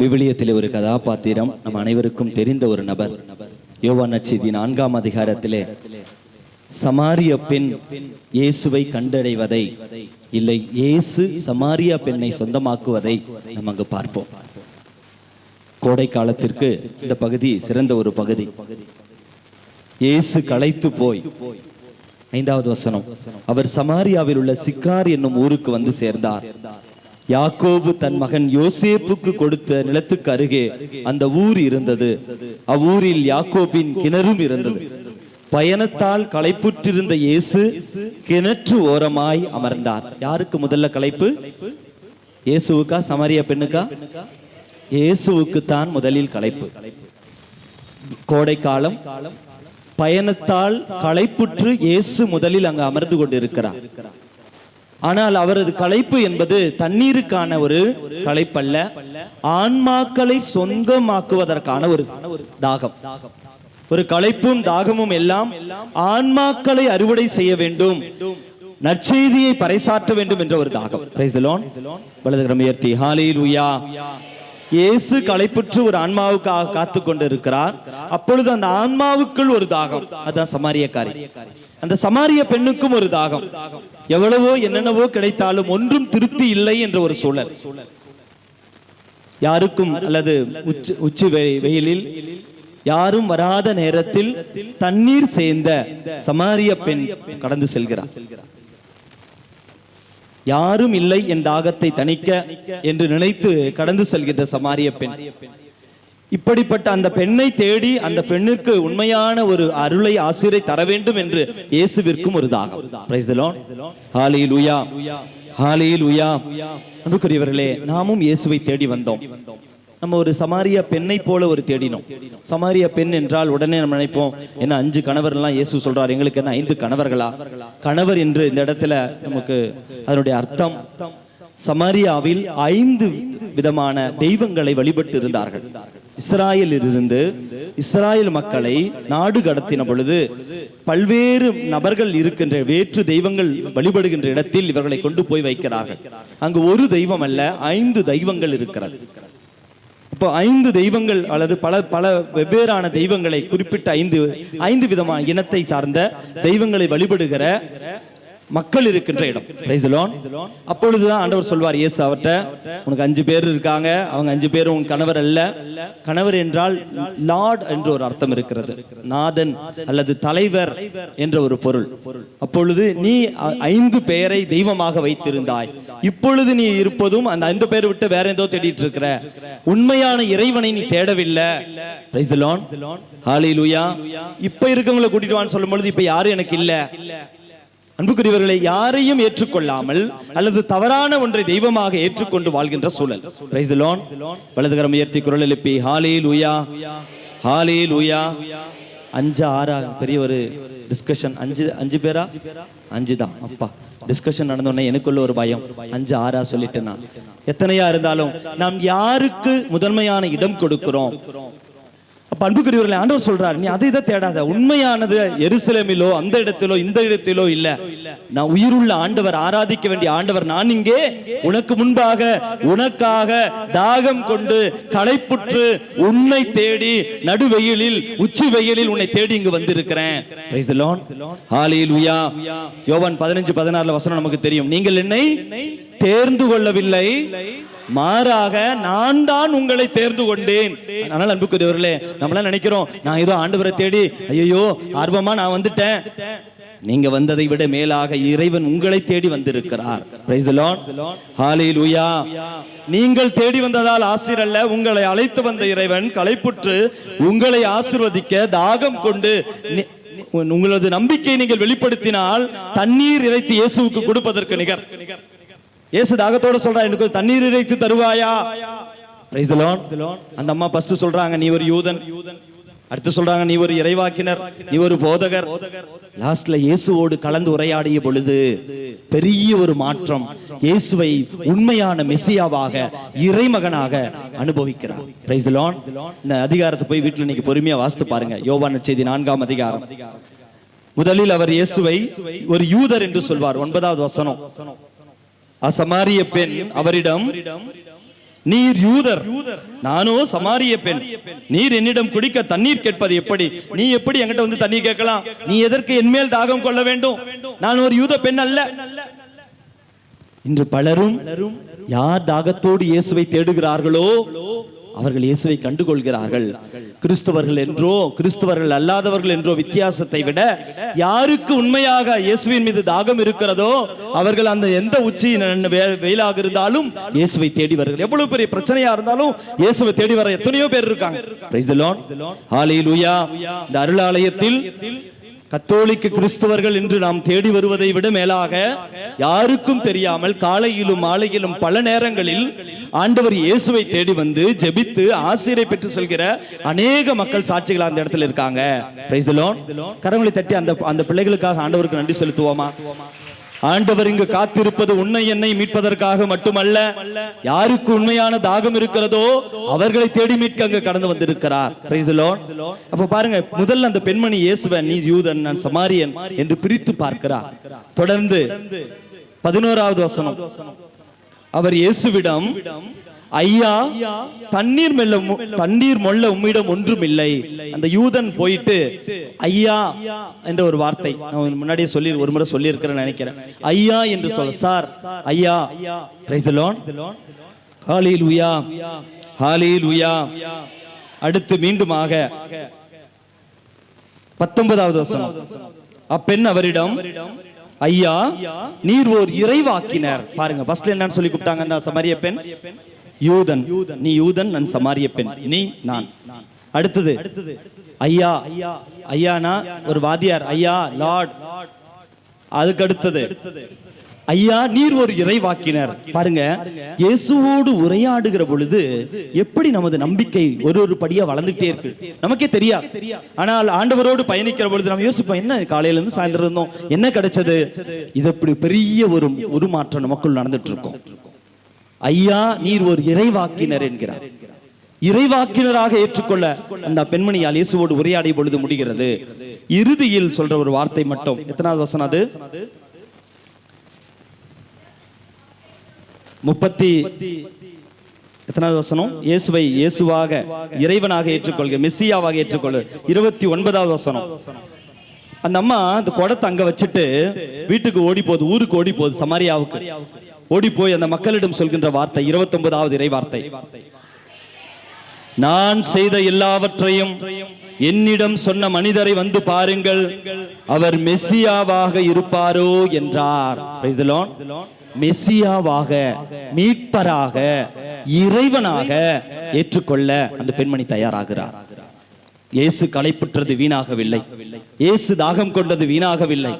விவிலியத்தில் ஒரு கதாபாத்திரம் நம் அனைவருக்கும் தெரிந்த ஒரு நபர். யோவான் நட்சதி நான்காம் அதிகாரத்திலே சமாரிய பெண் இயேசுவை கண்டடைவதை இல்லை இயேசு சமாரியா பெண்ணை சொந்தமாக்குவதை நம்ம அங்கு பார்ப்போம். கோடை காலத்திற்கு இந்த பகுதி சிறந்த ஒரு பகுதி. இயேசு களைத்து போய் ஐந்தாவது வசனம் அவர் சமாரியாவில் உள்ள சிக்கார் என்னும் ஊருக்கு வந்து சேர்ந்தார். யாக்கோபு தன் மகன் யோசேப்புக்கு கொடுத்த நிலத்துக்கு அருகே அந்த ஊர் இருந்தது. அவ்வூரில் யாக்கோபின் கிணறும் இருந்தது. பயணத்தால் களைப்புற்றிருந்த இயேசு கிணற்று ஓரமாய் அமர்ந்தார். யாருக்கு முதல்ல களைப்பு? இயேசுவுக்கா சமரிய பெண்ணுக்கா? இயேசுவுக்கு தான் முதலில் களைப்பு. கோடை காலம் பயணத்தால் களைப்புற்று இயேசு முதலில் அங்கு அமர்ந்து கொண்டிருக்கிறார். ஆனால் அவரது களைப்பு என்பது தண்ணீருக்கான ஒரு களைப்பல்ல ஆன்மாக்களை சொந்தமாக்குவதற்கான ஒரு தாகம். ஒரு களைப்பும் தாகமும் எல்லாம் ஆன்மாக்களை அறுவடை செய்ய வேண்டும் நற்செய்தியை பறைசாற்ற வேண்டும் என்ற ஒரு தாகம். Praise the Lord. வலதுகரம் உயர்த்தி ஹalleluya இயேசு களைப்புற்று ஒரு ஆன்மாவுக்காக காத்து கொண்டு இருக்கிறார் அப்பொழுது அந்த ஆன்மாவுக்குள் ஒரு தாகம். அதான் சமாரியக்காரி. அந்த சமாரிய பெண்ணுக்கும் ஒரு தாகம். எவ்வளவோ என்னென்னவோ கிடைத்தாலும் ஒன்றும் திருப்தி இல்லை என்ற ஒரு சூழல். யாருக்கும் அல்லது உச்சி உச்சி வெயிலில் யாரும் வராத நேரத்தில் தண்ணீர் சேர்ந்த சமாரிய பெண் கடந்து செல்கிறார். யாரும் இல்லை என் தாகத்தை தணிக்க என்று நினைத்து கடந்து செல்கின்ற சமாரிய பெண். இப்படிப்பட்ட அந்த பெண்ணை தேடி அந்த பெண்ணிற்கு உண்மையான ஒரு அருளை ஆசிரியை தர வேண்டும் என்று இயேசுவிற்கும் ஒரு தாகம். Praise the Lord. ஹalleluya. அன்புக்குரியவர்களே நாமும் இயேசுவை தேடி வந்தோம். நம்ம ஒரு சமாரிய பெண்ணை போல ஒரு தேடினோம். சமாரிய பெண் என்றால் உடனே நம்ம நினைப்போம் என்ன அஞ்சு கணவர்லாம் இயேசு சொல்றாரு எங்களுக்கு என்ன ஐந்து கணவர்களா? கணவர் என்று இந்த இடத்துல நமக்கு அதனுடைய அர்த்தம். சமாரியாவில் ஐந்து விதமான தெய்வங்களை வழிபட்டு இருந்தார்கள் இஸ்ராயலில் இருந்து இஸ்ராயல் மக்களை நாடு கடத்தின பொழுது பல்வேறு நபர்கள் இருக்கின்ற வேற்று தெய்வங்கள் வழிபடுகின்ற இடத்தில் இவர்களை கொண்டு போய் வைக்கிறார்கள். அங்கு ஒரு தெய்வம் அல்ல ஐந்து தெய்வங்கள் இருக்கிறது. இப்போ ஐந்து தெய்வங்கள் அல்லது பல பல வெவ்வேறான தெய்வங்களை குறிப்பிட்ட ஐந்து ஐந்து விதமான இனத்தை சார்ந்த தெய்வங்களை வழிபடுகிற மக்கள் இருக்கின்ற இடம். The Lord. அப்பொழுதுதான் ஆண்டவர் சொல்வார் இயேசு அவர்ட்ட உனக்கு அஞ்சு பேர் இருக்காங்க. அவங்க அஞ்சு பேரும் உன் கணவர் அல்ல. கணவர் என்றால் லார்ட் என்று ஒரு அர்த்தம் இருக்கிறது. நாதன் அல்லது தலைவர் என்ற ஒரு பொருள். அப்பொழுது நீ ஐந்து பெயரை தெய்வமாக வைத்திருந்தாய். இப்பொழுது நீ இருப்பதும் அந்த ஐந்து பேரை விட்டு வேற ஏதோ தேடிட்டு இருக்கிற. உண்மையான இறைவனை நீ தேடவில்லை. Praise the Lord. Hallelujah. இப்ப இருக்கவங்களை கூட்டிட்டு வான்னு சொல்லும் பொழுது இப்ப யாரும் எனக்கு இல்ல. அன்புக்குரியவர்களை யாரையும் ஏற்றுக்கொள்ளாமல் அல்லது தவறான ஒன்றை தெய்வமாக ஏற்றுக்கொண்டு வாழ்கின்ற சூழல். பிரைஸ் the வலதுகரம் உயர்த்தி குரல் எழுப்பி ஹாலே லூயா ஹாலே லூயா அஞ்சு ஆறா பெரிய ஒரு டிஸ்கஷன் அஞ்சு அஞ்சு பேரா? அஞ்சு தான் அப்பா டிஸ்கஷன் நடந்தோடனே எனக்குள்ள ஒரு பயம். அஞ்சு ஆறா சொல்லிட்டு நான். எத்தனையா இருந்தாலும் நாம் யாருக்கு முதன்மையான இடம் கொடுக்கிறோம்? அப்ப அன்புக்குரியவர்களே ஆண்டவர் சொல்றாரு. நீ அதை இதை தேடாத. உண்மையானது எருசலேமிலோ அந்த இடத்திலோ இந்த இடத்திலோ இல்ல. நான் உயிருள்ள ஆண்டவர் ஆராதிக்க வேண்டிய ஆண்டவர் நான் இங்கே. உனக்கு முன்பாக உனக்காக தாகம் கொண்டு களைப்புற்று உன்னை தேடி நடுவெயிலில் உச்சி வெயிலில் உன்னை தேடி இங்கு வந்திருக்கிறேன். யோவான் பதினஞ்சு பதினாறுல வசனம் நமக்கு தெரியும். நீங்கள் என்னை தேர்ந்து கொள்ளவில்லை. மாறாக நான் தான் உங்களை தேர்ந்து கொண்டேன். அதனால அன்புக்குரியவர்களே நம்மளாம் நினைக்கிறோம் நான் ஏதோ ஆண்டவரை தேடி ஐயோ ஆர்வமா நான் வந்துட்டேன். நீங்க வந்ததை விட மேலாக இறைவன் உங்களை தேடி வந்திருக்கிறார். நீங்கள் தேடி வந்ததால் ஆசிர் அல்ல உங்களை அழைத்து வந்த இறைவன் களைப்புற்று உங்களை ஆசிர்வதிக்க தாகம் கொண்டு உங்களது நம்பிக்கை நீங்கள் வெளிப்படுத்தினால் தண்ணீர் இறைத்து இயேசுவுக்கு கொடுப்பதற்கு நிகர். இயேசு தாகத்தோட சொல்றா எனக்கு தண்ணீர் இறைத்து தருவாயா? Praise அந்த அம்மா ஃபர்ஸ்ட் சொல்றாங்க நீ ஒரு யூதன். அடுத்து சொல்றாங்க நீ ஒரு இறைவாக்கினர் நீ ஒரு போதகர். லாஸ்ட்ல இயேசுவோடு கலந்து உரையாடிய பொழுது பெரிய ஒரு மாற்றம் இயேசுவை உண்மையான மெசியாவாக இறைமகனாக அனுபவிக்கிறார். பிரைஸ் இந்த அதிகாரத்தை போய் வீட்டுல இன்னைக்கு பொறுமையா வாசித்து பாருங்க. யோவான் செய்தி நான்காம் அதிகாரம். முதலில் அவர் இயேசுவை ஒரு யூதர் என்று சொல்வார் ஒன்பதாவது வசனம். அசமாரிய பெண் அவரிடம் நீர் யூதர். நானோ சமாரிய பெண். நீர் என்னிடம் குடிக்க தண்ணீர் கேட்பது எப்படி? நீ எப்படி என்கிட்ட வந்து தண்ணீர் கேட்கலாம்? நீ எதற்கு என்மேல் தாகம் கொள்ள வேண்டும்? நான் ஒரு யூத பெண் அல்ல. இன்று பலரும் யார் தாகத்தோடு இயேசுவை தேடுகிறார்களோ அவர்கள் இயேசுவை கண்டுகொள்கிறார்கள். கிறிஸ்தவர்கள் என்றோ கிறிஸ்தவர்கள் அல்லாதவர்கள் என்றோ வித்தியாசத்தை விட யாருக்கு உண்மையாக இயேசுவின் மீது தாகம் இருக்கிறதோ அவர்கள் அந்த எந்த உச்சியின் வெயிலாக இருந்தாலும் இயேசுவை தேடி வருகிறார் எவ்வளவு பெரிய பிரச்சனையா இருந்தாலும் இயேசுவை தேடி வர எத்தனையோ பேர் இருக்காங்க. இந்த அருளாலயத்தில் கத்தோலிக்க கிறிஸ்தவர்கள் என்று நாம் தேடி வருவதை விட மேலாக யாருக்கும் தெரியாமல் காலையிலும் மாலையிலும் பல நேரங்களில் ஆண்டவர் இயேசுவை தேடி வந்து ஜெபித்து ஆசிரியை பெற்று செல்கிற அநேக மக்கள் சாட்சிகள் அந்த இடத்துல இருக்காங்க. கரங்களை தட்டி அந்த அந்த பிள்ளைகளுக்காக ஆண்டவருக்கு நன்றி செலுத்துவோமா? ஆண்டவர் இங்கு காத்திருப்பது உன்னை என்னை மீட்பதற்காக மட்டுமல்ல யாருக்கு உண்மையான தாகம் இருக்கிறதோ அவர்களை தேடி மீட்க அங்கு கடந்து வந்திருக்கிறார். அப்ப பாருங்க முதல்ல அந்த பெண்மணி இயேசுவன் நீ யூதன் நான் சமாரியன் என்று பிரித்து பார்க்கிறார். தொடர்ந்து பதினோராவது வசனம். அவர் இயேசுவிடம் ஐயா தண்ணீர் மெல்ல தண்ணீர் மொல்ல உம்மிடம் ஒன்றும் இல்லை அந்த யூதன் போயிட்டு ஐயா என்ற ஒரு வார்த்தை. நான் முன்னாடியே சொல்லி ஒரு முறை சொல்லி நினைக்கிறேன். ஐயா என்று சொல்ல சார் ஐயா பிரைஸ் உயா லார்ட் உயா ஹalleluya அடுத்து மீண்டுமாக பத்தொன்பதாவது வசனம். அப்பெண் அவரிடம் ஐயா நீர் ஓர் இறைவாக்கினர். பாருங்க ஃபர்ஸ்ட் என்னன்னு சொல்லி கூப்பிட்டாங்க அந்த சமரிய பெண். யூதன் நீ யூதன் நான் சமாரிய பெண். நீ நான். அடுத்தது ஐயா ஐயானா ஒரு வாதியார். ஐயா லார்ட். அதுக்கு அடுத்தது ஐயா நீர் ஒரு இறைவாக்கினர். பாருங்க இயேசுவோடு உரையாடுகிற பொழுது எப்படி நமது நம்பிக்கை ஒரு ஒரு படியா வளர்ந்துட்டே இருக்கு. நமக்கே தெரியாது ஆனால் ஆண்டவரோடு பயணிக்கிற பொழுது நம்ம யோசிப்போம் என்ன காலையில இருந்து சாயந்தரம் இருந்தோம்? என்ன கிடைச்சது? இது இப்படி பெரிய ஒரு உருமாற்றம் நமக்குள் நடந்துட்டு இருக்கோம். ஐயா நீர் ஒரு இறைவாக்கினர் என்கிறார். இறைவாக்கினராக ஏற்றுக்கொள்ள அந்த பெண்மணியால் இயேசுவோடு உரையாடிய பொழுது முடிகிறது. இறுதியில் சொல்ற ஒரு வார்த்தை மட்டும். எத்தனாவது வசனம் அது? முப்பத்தி எத்தனாவது வசனம்? இயேசுவை இயேசுவாக இறைவனாக ஏற்றுக்கொள்க மெஸ்ஸியாவாக ஏற்றுக்கொள்ள. இருபத்தி ஒன்பதாவது வசனம். அந்த அம்மா அந்த குடத்தை அங்க வச்சுட்டு வீட்டுக்கு ஓடி போகுது ஊருக்கு ஓடி போகுது சமாரியாவுக்கு. ஓடி போய் அந்த மக்களிடம் சொல்கின்ற வார்த்தை இருபத்தி ஒன்பதாவது இறை வார்த்தை நான் செய்த எல்லாவற்றையும் என்னிடம் சொன்ன மனிதரை வந்து பாருங்கள் அவர் மெஸ்ஸியாவாக இருப்பாரோ என்றார். மெஸ்ஸியாவாக மீட்பராக இறைவனாக ஏற்றுக்கொள்ள அந்த பெண்மணி தயாராகிறார். இயேசு களைப்புற்றது வீணாகவில்லை. இயேசு தாகம் கொண்டது வீணாகவில்லை.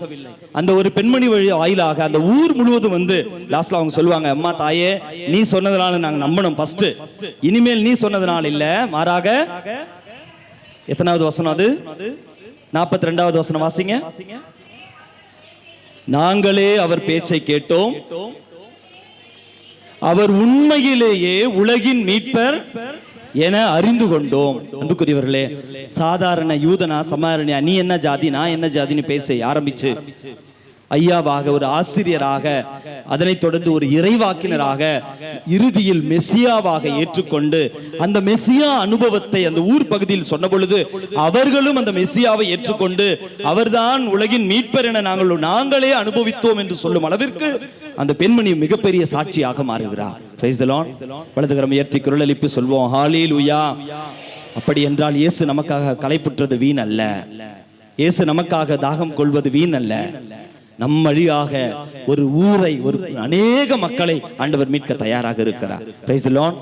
அந்த ஒரு பெண்மணி வழி வாயிலாக அந்த ஊர் முழுவதும் வந்து லாஸ்ட்ல அவங்க சொல்லுவாங்க அம்மா தாயே நீ சொன்னதுனால நாங்க நம்பணும் ஃபர்ஸ்ட் இனிமேல் நீ சொன்னதுனால இல்ல. மாறாக எத்தனாவது வசனம் அது? நாற்பத்தி ரெண்டாவது வசனம் வாசிங்க. நாங்களே அவர் பேச்சை கேட்டோம். அவர் உண்மையிலேயே உலகின் மீட்பர் என அறிந்து கொண்டோம். அன்புக்குரியவர்களே சாதாரண யூதனா சமாரணியா நீ என்ன ஜாதி நான் என்ன ஜாதின்னு பேச ஆரம்பிச்சு ஐயாவாக ஒரு ஆசிரியராக அதனைத் தொடர்ந்து ஒரு இறைவாக்கினராக இறுதியில் மெஸ்ஸியாவாக ஏற்றுக்கொண்டு அந்த மெஸ்ஸியா அனுபவத்தை அந்த ஊர் பகுதியில் சொன்ன பொழுது அவர்களும் அந்த மெஸ்ஸியாவை ஏற்றுக்கொண்டு அவர்தான் உலகின் மீட்பர் என நாங்கள் நாங்களே அனுபவித்தோம் என்று சொல்லும் அளவிற்கு அந்த பெண்மணி மிகப்பெரிய சாட்சியாக மாறுகிறார். Praise the Lord. வலதுகரம் உயர்த்தி குரலளிப்பு சொல்வோம். ஹalleluya அப்படி என்றால் இயேசு நமக்காக களைப்புற்றது வீண் அல்ல. இயேசு நமக்காக தாகம் கொள்வது வீண் அல்ல. நம் வழியாக ஒரு ஊரை ஒரு அநேக மக்களை ஆண்டவர் மீட்க தயாராக இருக்கிறார். Praise the Lord.